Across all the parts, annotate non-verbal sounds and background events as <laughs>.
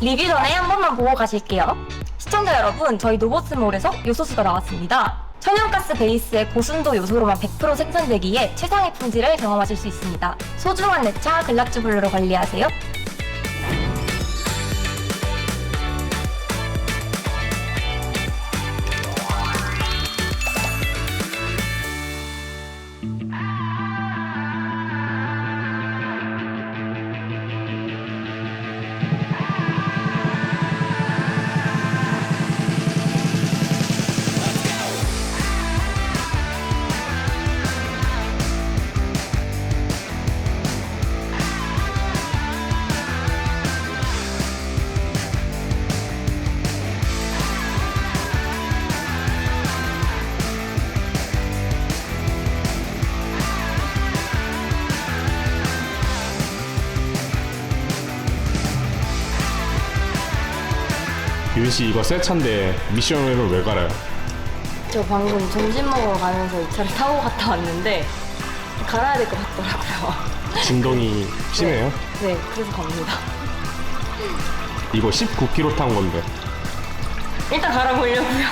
리뷰 전에 한 번만 보고 가실게요. 시청자 여러분, 저희 노보스몰에서 요소수가 나왔습니다. 천연가스 베이스의 고순도 요소로만 100% 생산되기에 최상의 품질을 경험하실 수 있습니다. 소중한 내 차 글라츠 블루로 관리하세요. 유빈 씨 이거 새 차인데 미션을 왜 갈아요? 저 방금 점심 먹으러 가면서 이 차를 타고 갔다 왔는데 갈아야 될 것 같더라고요. 진동이 <laughs> 심해요? 네, 그래서 갑니다. 이거 19km 탄 건데 일단 갈아보려고요.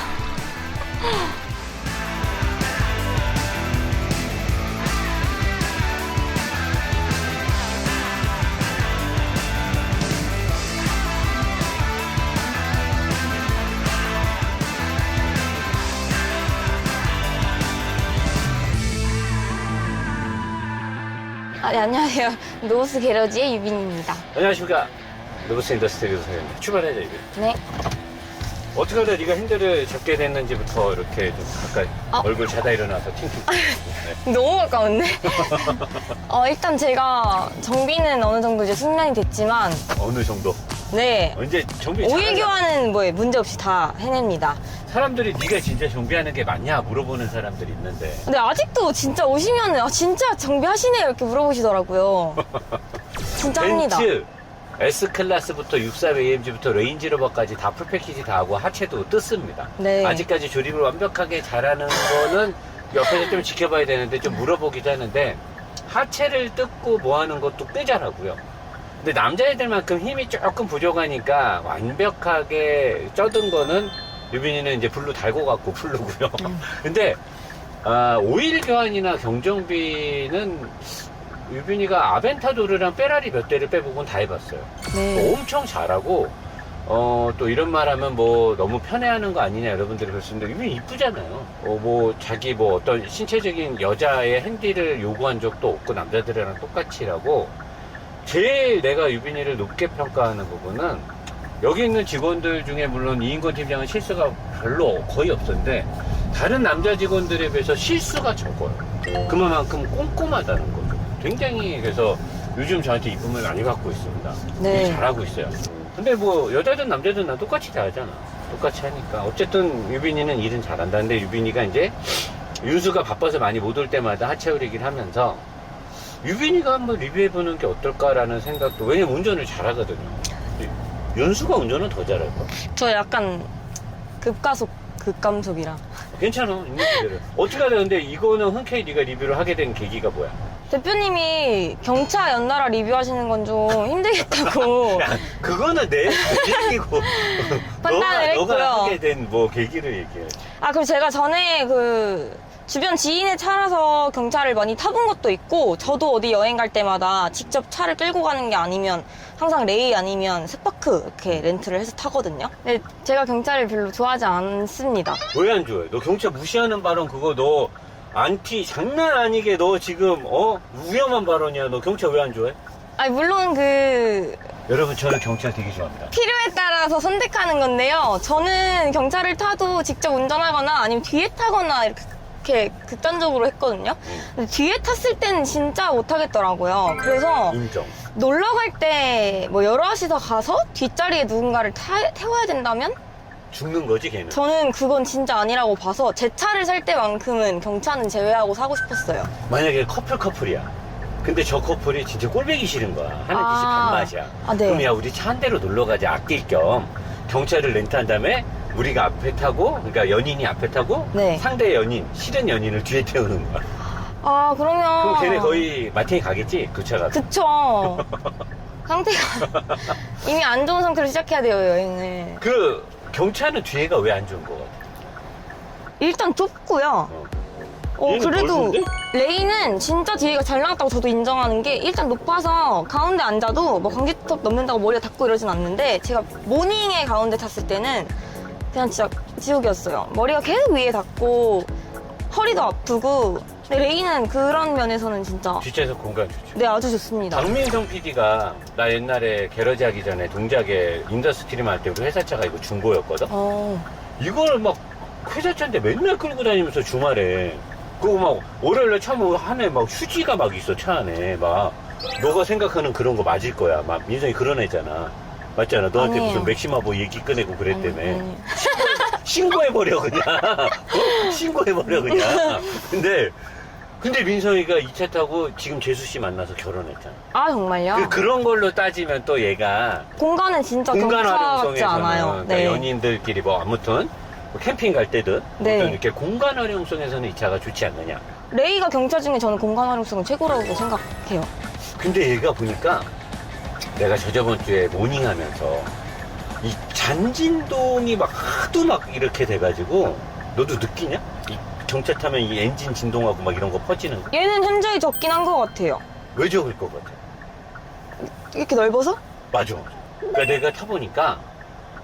아, 네, 안녕하세요. 노스 게러지의 유빈입니다. 안녕하십니까 로버스 인더스트리 조사입니다 출발하자 이거 네. 어떻게 하다 네가 핸들을 잡게 됐는지부터 이렇게 좀 가까이 어? 얼굴 자다 일어나서 팅팅 네. <laughs> 너무 가까운데? <laughs> 어, 일단 제가 정비는 어느 정도 이제 숙련이 됐지만, 어느 정도 네. 언제 정비 오일 잘하냐? 교환은 뭐 문제 없이 다 해냅니다. 사람들이 네가 진짜 정비하는 게 맞냐 물어보는 사람들이 있는데 근데 아직도 진짜 오시면은, 아, 진짜 정비하시네요. 이렇게 물어보시더라고요. <laughs> 진짜 합니다. 벤츠 S클래스부터 63 AMG부터 레인지로버까지 다 풀패키지 다 하고 하체도 뜯습니다 네. 아직까지 조립을 완벽하게 잘하는 거는 옆에서 좀 지켜봐야 되는데 좀 물어보기도 하는데 하체를 뜯고 뭐 하는 것도 꽤 잘하고요 근데 남자애들만큼 힘이 조금 부족하니까 완벽하게 쪄든 거는 유빈이는 이제 블루 달고 갖고 블루고요 <laughs> 근데 아, 오일 교환이나 경정비는 유빈이가 아벤타도르랑 페라리 몇 대를 빼보곤 다 해봤어요. 네. 엄청 잘하고 어, 또 이런 말 하면 뭐 너무 편애하는 거 아니냐 여러분들이 그러시는데 유빈이 이쁘잖아요. 어, 뭐 자기 뭐 어떤 신체적인 여자의 핸디를 요구한 적도 없고 남자들이랑 똑같이 라고 제일 내가 유빈이를 높게 평가하는 부분은 여기 있는 직원들 중에 물론 이인권 팀장은 실수가 별로 거의 없었는데 다른 남자 직원들에 비해서 실수가 적어요. 그만큼 꼼꼼하다는 거죠. 굉장히 그래서 요즘 저한테 이쁨을 많이 받고 있습니다. 네. 되게 잘하고 있어요. 근데 뭐 여자든 남자든 나 똑같이 다 하잖아. 똑같이 하니까 어쨌든 유빈이는 일은 잘한다. 근데 유빈이가 이제 윤수가 바빠서 많이 못 올 때마다 하체 우리기를 하면서 유빈이가 한번 리뷰해보는 게 어떨까라는 생각도 왜냐면 운전을 잘하거든요. 윤수가 운전은 더 잘할 거야. 저 약간 급가속, 급감속이라. 괜찮아 있는 그대로. 어떻게 하다 근데 이거는 흔쾌히 네가 리뷰를 하게 된 계기가 뭐야? 대표님이 경차 연달아 리뷰하시는 건 좀 힘들겠다고. <laughs> 야, 그거는 내 얘기고 <laughs> 판단을 너가, 너가 했고요. 하게 된 뭐 계기를 얘기해. 아, 그리고 제가 전에 그 주변 지인의 차라서 경차를 많이 타본 것도 있고, 저도 어디 여행 갈 때마다 직접 차를 끌고 가는 게 아니면 항상 레이 아니면 스파크 이렇게 렌트를 해서 타거든요. 근데 제가 경차를 별로 좋아하지 않습니다. 왜 안 좋아해? 너 경찰 무시하는 발언 그거 너 안티 장난 아니게 너 지금 어 위험한 발언이야. 너 경찰 왜안 좋아해? 아니, 물론 그 여러분 저는 경찰 되게 좋아합니다. 필요에 따라서 선택하는 건데요. 저는 경차를 타도 직접 운전하거나 아니면 뒤에 타거나 이렇게 이렇게 극단적으로 했거든요. 근데 뒤에 탔을 때는 진짜 못하겠더라고요. 그래서 인정. 놀러 갈 때 뭐 여럿이서 가서 뒷자리에 누군가를 타- 태워야 된다면 죽는 거지 걔는. 저는 그건 진짜 아니라고 봐서 제 차를 살 때만큼은 경차는 제외하고 사고 싶었어요. 만약에 커플 커플이야. 근데 저 커플이 진짜 꼴배기 싫은 거야. 하는 짓이 아. 반맛이야. 아, 네. 그럼 야 우리 차 한 대로 놀러 가자 아낄 겸 경찰을 렌트한 다음에 우리가 앞에 타고 그러니까 연인이 앞에 타고 네. 상대 연인 싫은 연인을 뒤에 태우는 거야. 아 그러면 그럼 걔네 거의 마틴이 가겠지 그 차가. 그쵸. <laughs> 상태가 이미 안 좋은 상태로 시작해야 돼요, 여행을. 그 경차는 뒤에가 왜 안 좋은 거 같아? 일단 좁고요. 어. 어, 얘는 그래도 넓은데? 레이는 진짜 뒤가 잘 나갔다고 저도 인정하는 게 일단 높아서 가운데 앉아도 뭐 방지턱 넘는다고 머리가 닿고 이러진 않는데 제가 모닝에 가운데 탔을 때는 그냥 진짜 지옥이었어요. 머리가 계속 위에 닿고 허리도 아프고 근데 레이는 그런 면에서는 진짜 뒷좌석 공간 좋죠. 네 아주 좋습니다. 박민성 PD가 나 옛날에 게러지 하기 전에 동작에 인더스트리만 할때 우리 회사차가 이거 중고였거든? 어, 이걸 막 회사차인데 맨날 끌고 다니면서 주말에 그거 막 월요일에 처음 한해 막 휴지가 막 있어 차 안에 막 너가 생각하는 그런 거 맞을 거야 막 민성이 그런 애잖아 맞잖아 너한테 아니에요. 무슨 맥시마보 얘기 꺼내고 그랬다며 아니. <laughs> 신고해버려 그냥 어? 신고해버려 그냥 근데 근데 민성이가 이 차 타고 지금 재수 씨 만나서 결혼했잖아 아 정말요? 그, 그런 걸로 따지면 또 얘가 공간은 진짜 공간 같지 활용성에서는 않아요. 그러니까 네. 연인들끼리 뭐 아무튼 뭐 캠핑 갈 때든 네. 어떤 이렇게 공간 활용성에서는 이 차가 좋지 않느냐. 레이가 경차 중에 저는 공간 활용성은 최고라고 생각해요. 근데 얘가 보니까 내가 저저번 주에 모닝하면서 이 잔진동이 막 하도 막 이렇게 돼가지고 너도 느끼냐? 이 경차 타면 이 엔진 진동하고 막 이런 거 퍼지는 거? 얘는 현저히 적긴 한 것 같아요. 왜 적을 것 같아? 이렇게 넓어서? 맞아. 그러니까 내가 타보니까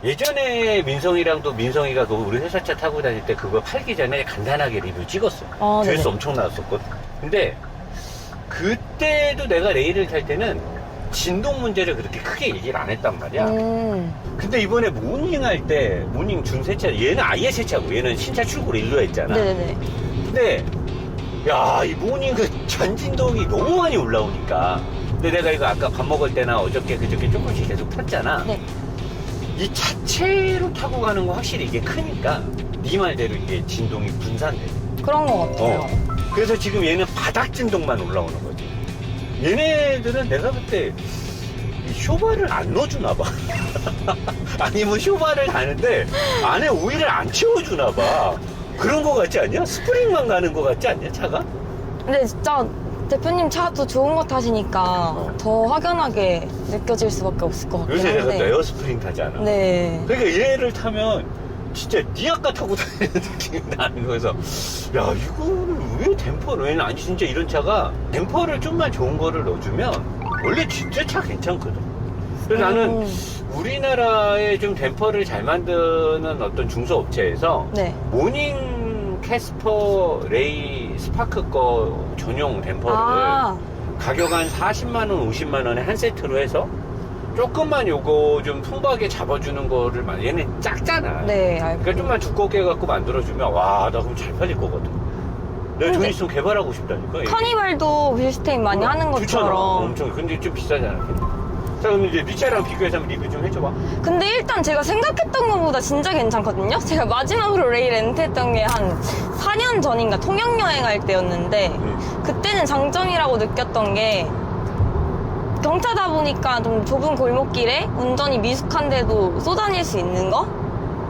예전에 민성이랑도 민성이가 그 우리 회사차 타고 다닐 때 그거 팔기 전에 간단하게 리뷰 찍었어. 아, 조회수 네네. 엄청 나왔었거든. 근데 그때도 내가 레일을 탈 때는 진동 문제를 그렇게 크게 얘기를 안 했단 말이야. 음. 근데 이번에 모닝 할 때 모닝 준 세차 얘는 아예 세차고 얘는 신차 출고를 일로 했잖아. 네네네. 근데 야 이 모닝 그 전진동이 너무 많이 올라오니까 근데 내가 이거 아까 밥 먹을 때나 어저께 그저께 조금씩 계속 탔잖아 네. 이 자체로 타고 가는 거 확실히 이게 크니까 네 말대로 이게 진동이 분산돼 그런 것 같아요. 어. 그래서 지금 얘는 바닥 진동만 올라오는 거지 얘네들은 내가 그때 이 쇼바를 안 넣어주나 봐 <laughs> 아니면 쇼바를 가는데 안에 오일을 안 채워주나 봐 그런 거 같지 않냐? 스프링만 가는 거 같지 않냐 차가? 근데 진짜 대표님 차도 좋은 거 타시니까 더 확연하게 느껴질 수밖에 없을 것 같긴 요새 내가 또 한데. 에어스프링 타잖아. 네. 그러니까 얘를 타면 진짜 니아까 타고 다니는 느낌이 나는 거여서 야 이거를 왜 댐퍼를 왜냐 아니 진짜 이런 차가 댐퍼를 좀만 좋은 거를 넣어주면 원래 진짜 차 괜찮거든. 그래서 나는 음. 우리나라에 좀 댐퍼를 잘 만드는 어떤 중소업체에서 네. 모닝 캐스퍼 레이 스파크 거 전용 댐퍼를 아, 가격 한 40만 원, 50만 원에 한 세트로 해서 조금만 요거 좀 풍부하게 잡아주는 거를 만 얘는 작잖아. 네, 알고. 그러니까 좀만 두껍게 해갖고 만들어주면 와, 나 그럼 잘 팔릴 거거든. 내가 돈 있으면 개발하고 싶다니까. 이게. 카니발도 빌스테인 많이 하는 좋잖아. 것처럼. 엄청. 근데 좀 비싸잖아. 자, 그럼 이제 네 차랑 비교해서 한번 리뷰 좀 해줘봐. 근데 일단 제가 생각했던 것보다 진짜 괜찮거든요? <laughs> 제가 마지막으로 레이 렌트했던 게 한 4년 전인가 통영여행 할 때였는데 음. 그때는 장점이라고 느꼈던 게 경차다 보니까 좀 좁은 골목길에 운전이 미숙한데도 쏘다닐 수 있는 거?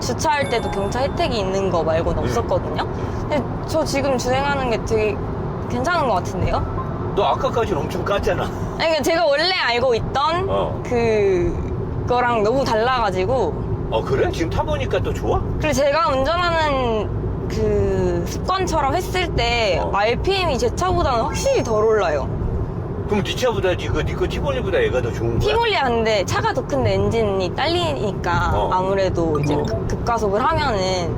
주차할 때도 경차 혜택이 있는 거 말고는 음. 없었거든요? 근데 저 지금 주행하는 게 되게 괜찮은 것 같은데요? 너 아까까지는 엄청 깠잖아. 아니, 그러니까 제가 원래 알고 있던 어. 그 거랑 너무 달라가지고 어, 그래? 지금 타보니까 또 좋아? 그리고 제가 운전하는 그 습관처럼 했을 때 어. RPM이 제 차보다는 확실히 덜 올라요. 그럼 네 차보다 이거 니거 티볼리보다 얘가 더 좋은 거야? 티몰리아 근데 차가 더 큰데 엔진이 딸리니까 어. 아무래도 이제 어. 급- 급가속을 하면은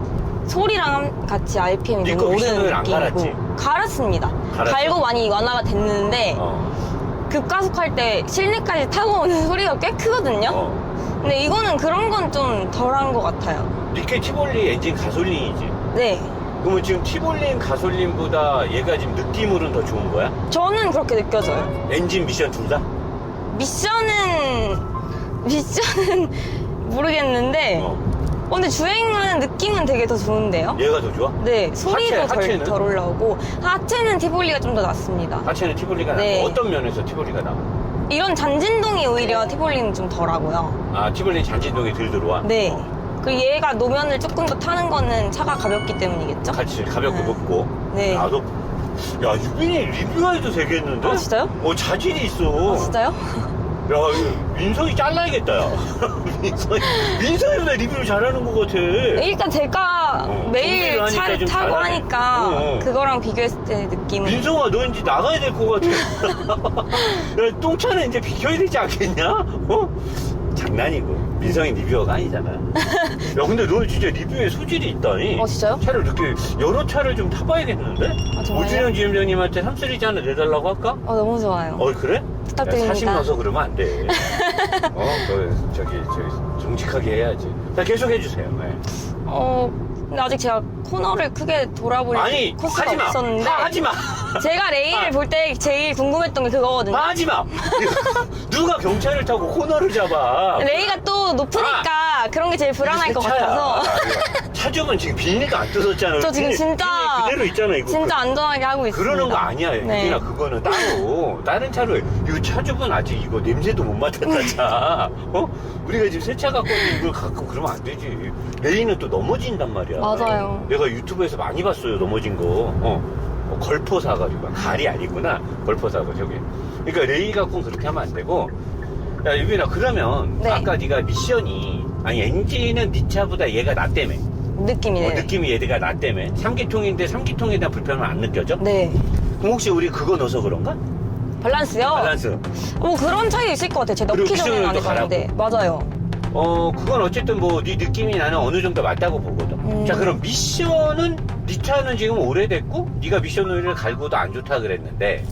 소리랑 같이 RPM이 네 너무 거 오르는 안 느낌이고 갈았지? 갈았습니다. 갈았어? 갈고 많이 완화가 됐는데 어. 급가속할 때 실내까지 타고 오는 <laughs> 소리가 꽤 크거든요. 어. 근데 이거는 그런 건 좀 덜한 것 같아요. 니케 티볼리 엔진 가솔린이지. 네. 그러면 지금 티볼린 가솔린보다 얘가 지금 느낌으로는 더 좋은 거야? 저는 그렇게 느껴져요. 엔진 미션 둘 다? 미션은 미션은 <laughs> 모르겠는데 어. 어, 근데 주행은 느낌은 되게 더 좋은데요? 얘가 더 좋아? 네 소리도 하체, 덜, 하체는? 덜 올라오고 하체는 티볼리가 좀 더 낫습니다 하체는 티볼리가 네. 나. 어떤 면에서 티볼리가 나? 이런 잔진동이 오히려 티볼리는 좀 덜하고요 아 티볼리 잔진동이 덜 들어와? 네 어. 그리고 얘가 노면을 조금 더 타는 거는 차가 가볍기 때문이겠죠? 같이 가볍고 네. 높고. 네. 나도 야 유빈이 리뷰해도 되겠는데? 아, 진짜요? 어 자질이 있어. 아, 진짜요? 이거 민성이 잘라야겠다, 야. <laughs> 민성이, 민성이 왜 리뷰를 잘하는 것 같아. 일단 제가 어, 매일 하니까 차를 좀 타고 잘하네. 하니까 어, 어. 그거랑 비교했을 때 느낌은 민성아, 너 이제 나가야 될 것 같아. <laughs> <laughs> 야, 똥차는 이제 비켜야 되지 않겠냐? 어? 장난이고. 민성이 리뷰어가 아니잖아. 야, 근데 너 진짜 리뷰에 소질이 있다니. 어, 진짜요? 차를 이렇게, 여러 차를 좀 타봐야겠는데? 아, 정말요? 오준영 지점장님한테 삼쓰리지 하나 내달라고 할까? 어, 너무 좋아요. 어, 그래? 부탁드립니다. 사심 넣어서 그러면 안 돼. <laughs> 어, 너 저기, 저기, 정직하게 해야지. 자, 계속 해주세요. 네. 어, 근데 아직 제가 코너를 크게 돌아볼 아니, 코스가 하지 마. 없었는데 하- 하지 마. 제가 레일을 아. 볼때 제일 궁금했던 게 그거거든요. 하지 마. <laughs> 누가 경찰을 타고 코너를 잡아. 레이가 또 높으니까 그런 게 제일 불안할 것 차야. 같아서 아, 차주분 지금 비닐도 안 뜯었잖아. 저 지금 비닐- 진짜 비닐 그대로 있잖아, 이거. 진짜 안전하게 하고 있습니다. 그러는 거 아니야, 네. 유빈아. 그거는 따로. 다른 차로. 이거 차주분 아직 이거 냄새도 못 맡았다, 차. 어? 우리가 지금 새 차 갖고 있는 이걸 갖고 그러면 안 되지. 레이는 또 넘어진단 말이야. 맞아요. 내가 유튜브에서 많이 봤어요, 넘어진 거. 어. 어, 걸포 사가지고. 갈이 아니구나. 걸포 사고, 저기. 그러니까 레이 갖고는 그렇게 하면 안 되고. 야, 유빈아, 그러면. 네. 아까 네가 미션이. 아니, 엔진은 네 차보다 얘가 낫다며. 느낌이네. 어, 느낌이 얘가 낫다며. 3기통인데 3기통에 대한 불편은 안 느껴져? 네. 그럼 혹시 우리 그거 넣어서 그런가? 밸런스요? 밸런스. 뭐 그런 차이 있을 것 같아요. 제가 그리고 넣기 전에는 안 기술도 해봤는데. 맞아요. 어, 그건 어쨌든 뭐, 네 느낌이 나는 어느 정도 맞다고 보거든. 음. 자, 그럼 미션은, 네 차는 지금 오래됐고, 네가 미션 오일을 갈고도 안 좋다 그랬는데,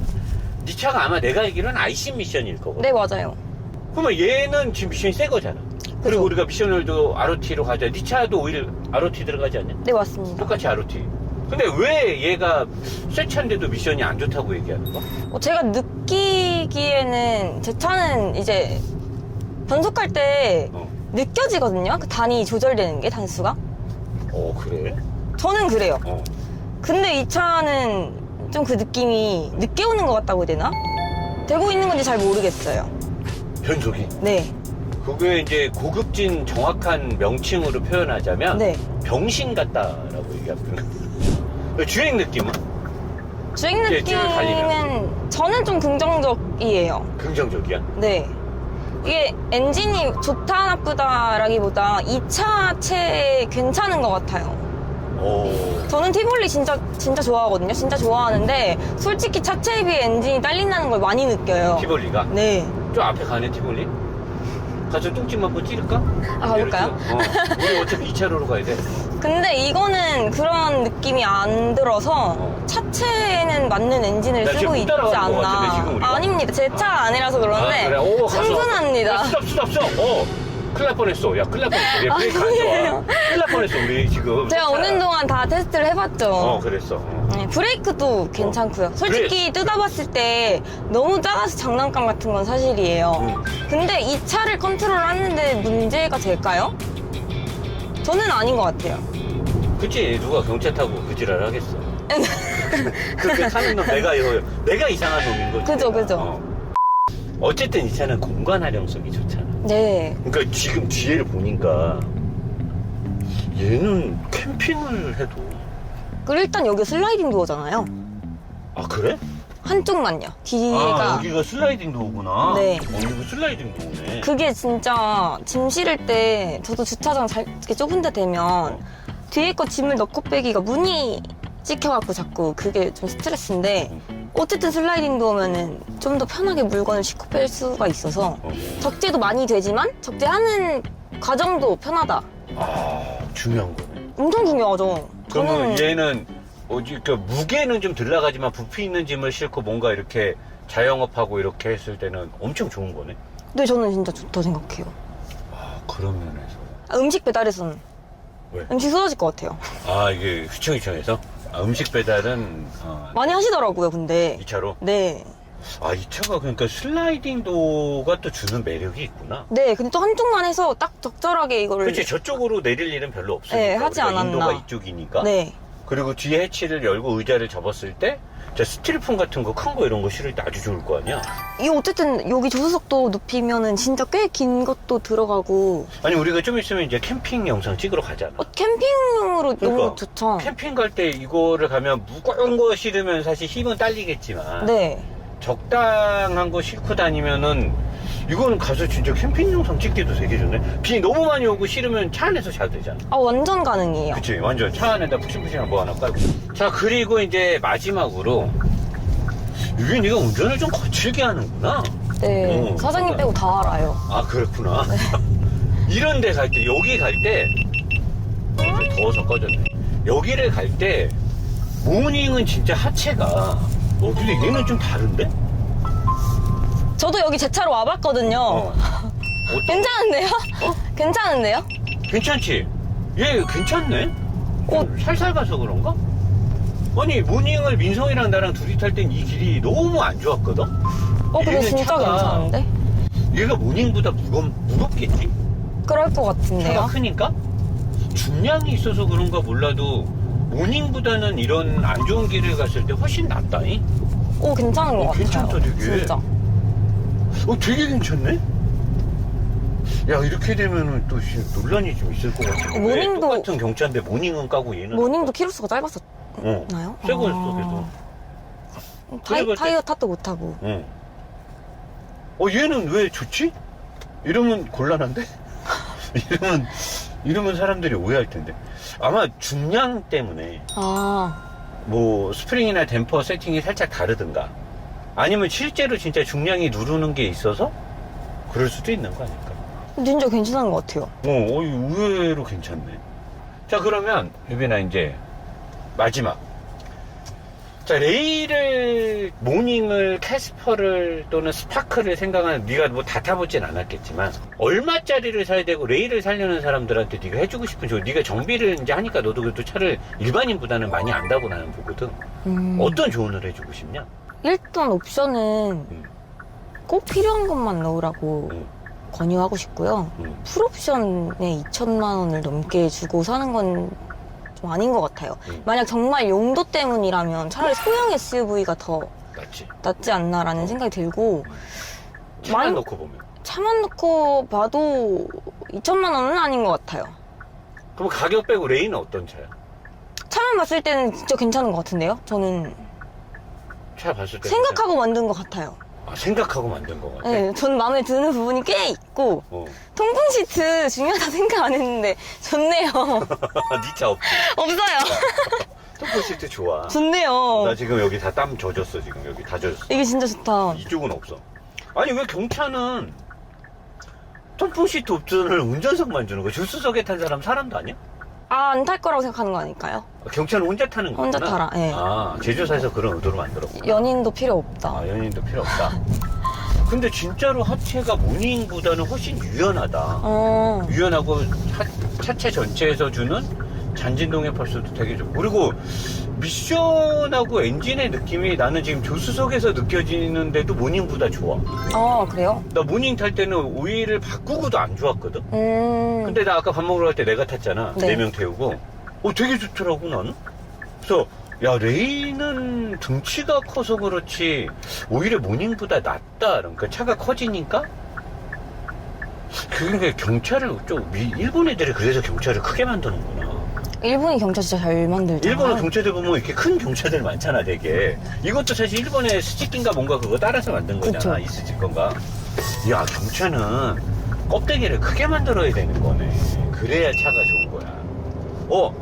네 차가 아마 내가 알기로는 IC 미션일 거거든. 네, 맞아요. 그러면 얘는 지금 미션이 새 거잖아. 그리고. 우리가 미션 오일도 ROT로 가자. 네 차도 오일 ROT 들어가지 않냐? 네, 맞습니다. 똑같이 ROT. 근데 왜 얘가 새 차인데도 미션이 안 좋다고 얘기하는 거야? 어, 제가 느끼기에는 제 차는 이제 변속할 때 어. 느껴지거든요. 그 단위 조절되는 게 단수가. 어, 그래? 저는 그래요. 어. 근데 이 차는 좀 그 느낌이 늦게 오는 것 같다고 해야 되나? 되고 있는 건지 잘 모르겠어요. 변속이. 네. 그게 이제 고급진 정확한 명칭으로 표현하자면 네. 병신 같다라고 얘기하거든요. 주행 느낌은 주행 예, 쭉 달리면. 느낌은 저는 좀 긍정적이에요. 긍정적이야. 네. 이게 엔진이 좋다 나쁘다라기보다 이 차체 괜찮은 것 같아요. 오. 저는 티볼리 진짜 진짜 좋아하거든요. 진짜 좋아하는데 솔직히 차체에 비해 엔진이 딸린다는 걸 많이 느껴요. 티볼리가 네. 저 앞에 가네 티볼리. 가서 뚱찜 한번 찌를까? 아, 가볼까요? 어. 우리 어차피 2차로로 가야 돼. 근데 이거는 그런 느낌이 안 들어서 어. 차체에는 맞는 엔진을 나 쓰고 지금 있지 따라가는 것 않나. 같은데, 지금 우리가? 아, 아닙니다. 제 차가 아니라서 그런데 아, 그래. 오, 가서. 충분합니다. 야, 수답 수답 수답. 어. 큰일 날 뻔했어. 야, 큰일 날 뻔했어. 얘 브레이크 안 아니에요. 좋아. 큰일 날 뻔했어, 우리 지금. 제가. 오는 동안 다 테스트를 해봤죠. 어, 그랬어. 어. 네, 브레이크도 괜찮고요. 솔직히 뜯어봤을 때 너무 작아서 장난감 같은 건 사실이에요. 음. 근데 이 차를 컨트롤 하는데 문제가 될까요? 저는 아닌 것 같아요. 그치 누가 경차 타고 그 지랄 하겠어 <laughs> 그렇게 타는 놈 내가 이거 내가 이상한 놈인 거지 그죠, 내가. 그죠. 어. 쨌든이 차는 공간 활용성이 좋잖아 네. 그러니까 지금 뒤에를 보니까 얘는 캠핑을 해도 그리고 일단 여기 슬라이딩 도어잖아요. 아 그래? 한쪽만요. 아 뒤가. 여기가 슬라이딩 도어구나 네. 어 이거 슬라이딩 도어네 그게 진짜 짐 실을 때 저도 주차장 잘 이렇게 좁은 데 되면 뒤에 거 짐을 넣고 빼기가 문이 찍혀갖고 자꾸 그게 좀 스트레스인데 어쨌든 슬라이딩 도어면은 좀 더 편하게 물건을 싣고 뺄 수가 있어서 어. 적재도 많이 되지만 적재하는 과정도 편하다. 아 중요한 거네 엄청 중요하죠. 그러면 저는 얘는 어지 그 무게는 좀들 나가지만 부피 있는 짐을 싣고 뭔가 이렇게 자영업하고 이렇게 했을 때는 엄청 좋은 거네 네 저는 진짜 좋다 생각해요. 아 그런 면에서 아, 음식 배달에서는 왜? 음식 쏟아질 것 같아요. 아 이게 휘청휘청해서 아, 음식 배달은 어, 많이 하시더라고요, 근데. 2차로 네. 아 2차가 그러니까 슬라이딩 도가 또 주는 매력이 있구나 네, 근데 또 한쪽만 해서 딱 적절하게 이거를. 그렇지 저쪽으로 내릴 일은 별로 없으니까 네, 하지 우리가 않았나. 인도가 이쪽이니까 네. 그리고 뒤에 해치를 열고 의자를 접었을 때 저 스티로폼 같은 거 큰 거 이런 거 실을 때 아주 좋을 거 아니야 이 어쨌든 여기 조수석도 눕히면은 진짜 꽤 긴 것도 들어가고 아니 우리가 좀 있으면 이제 캠핑 영상 찍으러 가잖아 어, 캠핑용으로 그러니까. 너무 좋죠. 캠핑 갈 때 이거를 가면 무거운 거 실으면 사실 힘은 딸리겠지만 네. 적당한 거 싣고 다니면은 이거는 가서 진짜 캠핑 영상 찍기도 되게 좋네. 비 너무 많이 오고 싫으면 차 안에서 자도 되잖아. 아, 완전 가능해요. 그치, 완전 차 안에다 푹신푹신한 뭐 하나 깔고. 자, 그리고 이제 마지막으로. 이게 네가 운전을 좀 거칠게 하는구나. 네. 어, 사장님 빼고 다 알아요. 아, 그렇구나. <laughs> 이런 데 갈 때, 여기 갈 때, 어, 좀 더워서 꺼졌네. 여기를 갈 때, 모닝은 진짜 하체가, 어, 근데 얘는 좀 다른데? 저도 여기 제 차로 와봤거든요. 어. 어떤- 괜찮은데요? 괜찮은데요? 괜찮지? 얘 괜찮네? 어, 살살 가서 그런가? 아니, 모닝을 민성이랑 나랑 둘이 탈 땐 이 길이 너무 안 좋았거든? 어, 근데 얘는 진짜 차가 괜찮은데? 얘가 모닝보다 무겁, 무겁겠지? 그럴 것 차가 같은데요? 크니까? 중량이 있어서 그런가 몰라도 모닝보다는 이런 안 좋은 길을 갔을 때 훨씬 낫다니? 오, 괜찮은 것 어, 같아요. 괜찮다, 되게. 진짜. 어, 되게 괜찮네? 야, 이렇게 되면은 또 씨, 논란이 좀 있을 것 같아. 왜 모닝도- 똑같은 경차인데 모닝은 까고 얘는. 모닝도 키로수가 짧았었나요? 어. 새 거였어, 그래도. 타이, 그래봤자- 타이어 탓도 못하고. 어. 어, 얘는 왜 좋지? 이러면 곤란한데? <laughs> 이러면, 이러면 사람들이 오해할 텐데. 아마 중량 때문에, 아, 뭐, 스프링이나 댐퍼 세팅이 살짝 다르든가, 아니면 실제로 진짜 중량이 누르는 게 있어서, 그럴 수도 있는 거 아닐까? 진짜 괜찮은 것 같아요. 어, 어, 의외로 괜찮네. 자, 그러면, 유빈아, 이제, 마지막. 자, 레이를, 모닝을, 캐스퍼를, 또는 스파크를 생각하는, 네가 뭐 다 타보진 않았겠지만, 얼마짜리를 사야 되고, 레이를 살려는 사람들한테 네가 해주고 싶은 조언, 네가 정비를 이제 하니까 너도 그래도 차를 일반인보다는 많이 안다고 나는 보거든. 음, 어떤 조언을 해주고 싶냐? 일단 옵션은 음. 꼭 필요한 것만 넣으라고 음. 권유하고 싶고요. 음. 풀옵션에 2천만 원을 넘게 주고 사는 건 좀 아닌 것 같아요. 음. 만약 정말 용도 때문이라면 차라리 소형 SUV가 더 맞지? 낫지 않나라는 생각이 들고 차만 만- 놓고 보면. 차만 넣고 봐도 2천만 원은 아닌 것 같아요. 그럼 가격 빼고 레이는 어떤 차야? 차만 봤을 때는 진짜 괜찮은 것 같은데요? 저는 차 봤을 때. 생각하고 만든 것 같아요. 아, 생각하고 만든 거 같아. 네, 전 마음에 드는 부분이 꽤 있고 어. 통풍 시트 중요하다 생각 안 했는데 좋네요. <laughs> 니차 없지. 없어요. <laughs> 토크 시트 좋아. 좋네요. 나 지금 여기 다 땀 젖었어, 지금. 여기 다 젖었어. 이게 진짜 좋다. 이쪽은 없어. 아니, 왜 경차는 통풍 시트 옵션을 운전석만 주는 거야? 조수석에 탄 사람 사람도 아니야? 아, 안탈 거라고 생각하는 거 아닐까요? 아, 경차는 혼자 타는 거구나. 혼자 타라, 예. 아, 제조사에서 그런 의도로 만들었구나. 연인도 필요 없다. 아, 연인도 필요 없다. 근데 진짜로 하체가 모닝보다는 훨씬 유연하다. 어, 유연하고 차, 차체 전체에서 주는 잔진동의 펄스도 되게 좋고 그리고 미션하고 엔진의 느낌이 나는 지금 조수석에서 느껴지는데도 모닝보다 좋아. 어, 그래요? 나 모닝 탈 때는 오일을 바꾸고도 안 좋았거든? 음, 근데 나 아까 밥 먹으러 갈 때 내가 탔잖아. 네. 네 명 태우고. 어 되게 좋더라고 나는 그래서 야 레이는 등치가 커서 그렇지 오히려 모닝보다 낫다. 그러니까 차가 커지니까? 그게 경차를 좀 미- 일본 애들이 그래서 경차를 크게 만드는구나 일본이 경차 진짜 잘 만들잖아요. 일본은 경차들 보면 이렇게 큰 경차들 많잖아 되게. 이것도 사실 일본의 스즈키인가 뭔가 그거 따라서 만든 거잖아 그쵸. 이 스즈건가. 야 경차는 껍데기를 크게 만들어야 되는 거네. 그래야 차가 좋은 거야. 어,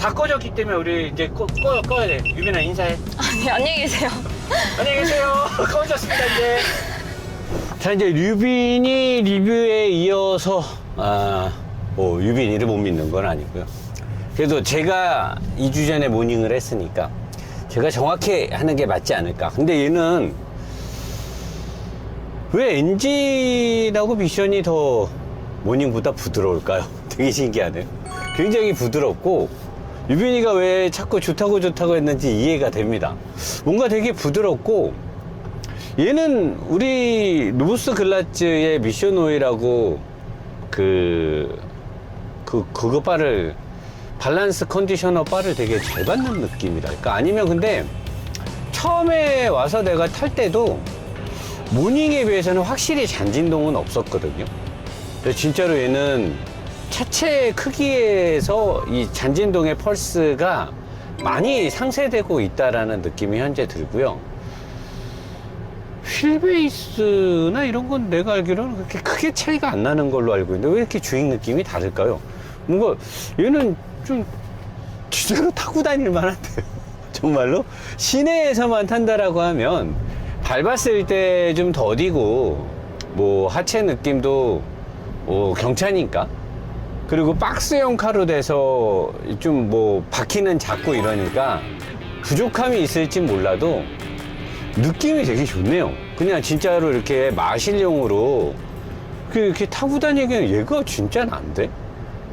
다 꺼졌기 때문에 우리 이제 꺼, 꺼, 꺼야 돼. 유빈아 인사해. <laughs> 네, 안녕히 계세요. <laughs> 안녕히 계세요. <laughs> 꺼졌습니다 이제. 자 이제 유빈이 리뷰에 이어서 아 뭐 유빈이를 못 믿는 건 아니고요 그래도 제가 2주 전에 모닝을 했으니까 제가 정확히 하는 게 맞지 않을까. 근데 얘는 왜 엔진하고 미션이 더 모닝보다 부드러울까요? <laughs> 되게 신기하네요. 굉장히 부드럽고 유빈이가 왜 자꾸 좋다고 좋다고 했는지 이해가 됩니다. 뭔가 되게 부드럽고 얘는 우리 로브스 글라츠의 미션 오일하고 그, 그, 그거 바를, 밸런스 컨디셔너 바를 되게 잘 받는 느낌이랄까. 아니면 근데 처음에 와서 내가 탈 때도 모닝에 비해서는 확실히 잔진동은 없었거든요. 근데 진짜로 얘는 차체 크기에서 이 잔진동의 펄스가 많이 상쇄되고 있다라는 느낌이 현재 들고요. 휠베이스나 이런 건 내가 알기로는 그렇게 크게 차이가 안 나는 걸로 알고 있는데 왜 이렇게 주행 느낌이 다를까요? 뭔가 얘는 좀 진짜로 타고 다닐 만한데요. <laughs> 정말로 시내에서만 탄다라고 하면 밟았을 때 좀 더디고 뭐 하체 느낌도 뭐 경차니까 그리고 박스형 카로 돼서 좀 뭐 바퀴는 작고 이러니까 부족함이 있을지 몰라도 느낌이 되게 좋네요. 그냥 진짜로 이렇게 마실용으로 그 이렇게 타고 다니기엔 얘가 진짜 난데?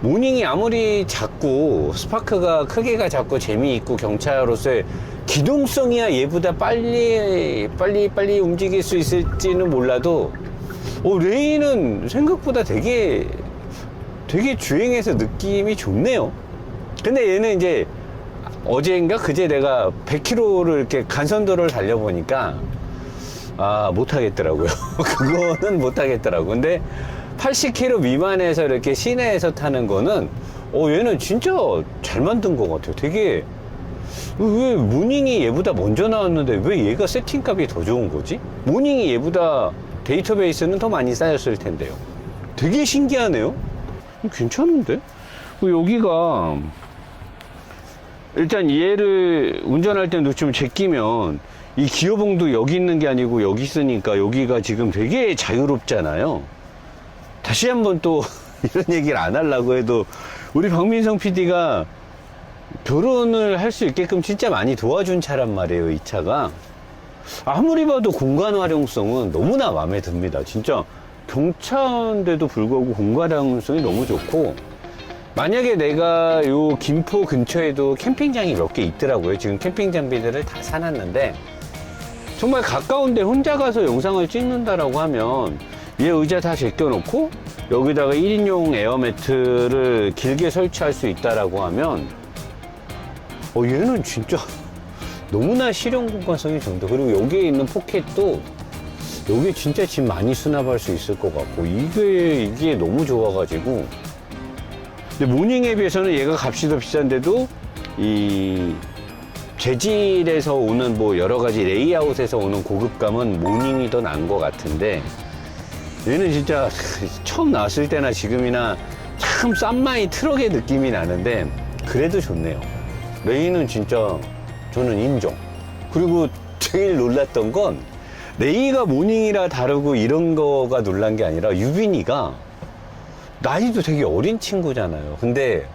모닝이 아무리 작고 스파크가 크기가 작고 재미있고 경차로서의 기동성이야 얘보다 빨리 빨리 빨리 움직일 수 있을지는 몰라도 어, 레이는 생각보다 되게 되게 주행해서 느낌이 좋네요. 근데 얘는 이제 어제인가 그제 내가 100km를 이렇게 간선도로를 달려보니까 아 못하겠더라고요. <laughs> 그거는 못하겠더라고. 근데 80km 미만에서 이렇게 시내에서 타는 거는 어 얘는 진짜 잘 만든 것 같아요. 되게 왜 모닝이 얘보다 먼저 나왔는데 왜 얘가 세팅값이 더 좋은 거지? 모닝이 얘보다 데이터베이스는 더 많이 쌓였을 텐데요. 되게 신기하네요. 괜찮은데? 그 여기가 일단 얘를 운전할 때 놓치면 제끼면 이 기어봉도 여기 있는 게 아니고 여기 있으니까 여기가 지금 되게 자유롭잖아요. 다시 한번 또 <laughs> 이런 얘기를 안 하려고 해도 우리 박민성 PD가 결혼을 할 수 있게끔 진짜 많이 도와준 차란 말이에요, 이 차가. 아무리 봐도 공간 활용성은 너무나 마음에 듭니다. 진짜 경차인데도 불구하고 공간 활용성이 너무 좋고, 만약에 내가 요 김포 근처에도 캠핑장이 몇 개 있더라고요. 지금 캠핑 장비들을 다 사놨는데, 정말 가까운데 혼자 가서 영상을 찍는다라고 하면, 얘 의자 다 제껴놓고, 여기다가 1인용 에어매트를 길게 설치할 수 있다라고 하면, 어, 얘는 진짜 너무나 실용 공간성이 좋은데 그리고 여기에 있는 포켓도 여기 진짜 짐 많이 수납할 수 있을 것 같고 이게 이게 너무 좋아가지고. 근데 모닝에 비해서는 얘가 값이 더 비싼데도 이 재질에서 오는 뭐 여러 가지 레이아웃에서 오는 고급감은 모닝이 더 난 것 같은데 얘는 진짜 처음 나왔을 때나 지금이나 참 싼마이 트럭의 느낌이 나는데 그래도 좋네요. 레이는 진짜 저는 인정. 그리고 제일 놀랐던 건 레이가 모닝이라 다르고 이런 거가 놀란 게 아니라 유빈이가 나이도 되게 어린 친구잖아요. 근데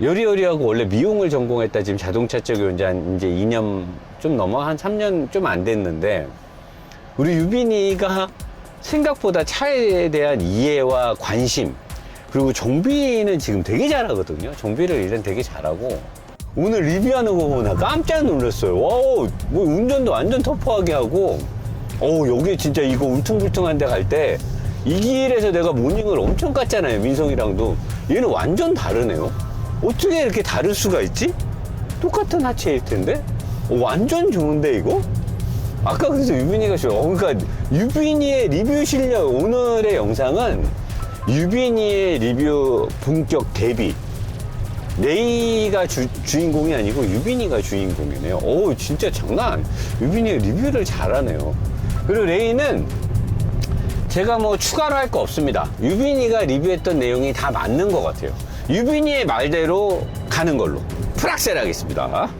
여리여리하고 원래 미용을 전공했다 지금 자동차 쪽에 온지 한 이제 2년 좀 넘어 한 3년 좀 안 됐는데 우리 유빈이가 생각보다 차에 대한 이해와 관심 그리고 정비는 지금 되게 잘하거든요. 정비를 일단 되게 잘하고 오늘 리뷰하는 거 보고 나 깜짝 놀랐어요. 와우, 뭐 운전도 완전 터프하게 하고 어 여기 진짜 이거 울퉁불퉁한 데 갈 때 이 길에서 내가 모닝을 엄청 깠잖아요. 민성이랑도 얘는 완전 다르네요. 어떻게 이렇게 다를 수가 있지? 똑같은 하체일 텐데 어, 완전 좋은데 이거? 아까 그래서 유빈이가 좋아. 어, 그러니까 유빈이의 리뷰 실력 오늘의 영상은 유빈이의 리뷰 본격 데뷔. 레이가 주, 주인공이 아니고 유빈이가 주인공이네요. 오, 진짜 장난. 유빈이 리뷰를 잘하네요. 그리고 레이는 제가 뭐 추가로 할 거 없습니다. 유빈이가 리뷰했던 내용이 다 맞는 것 같아요. 유빈이의 말대로 가는 걸로. 프락셀 하겠습니다.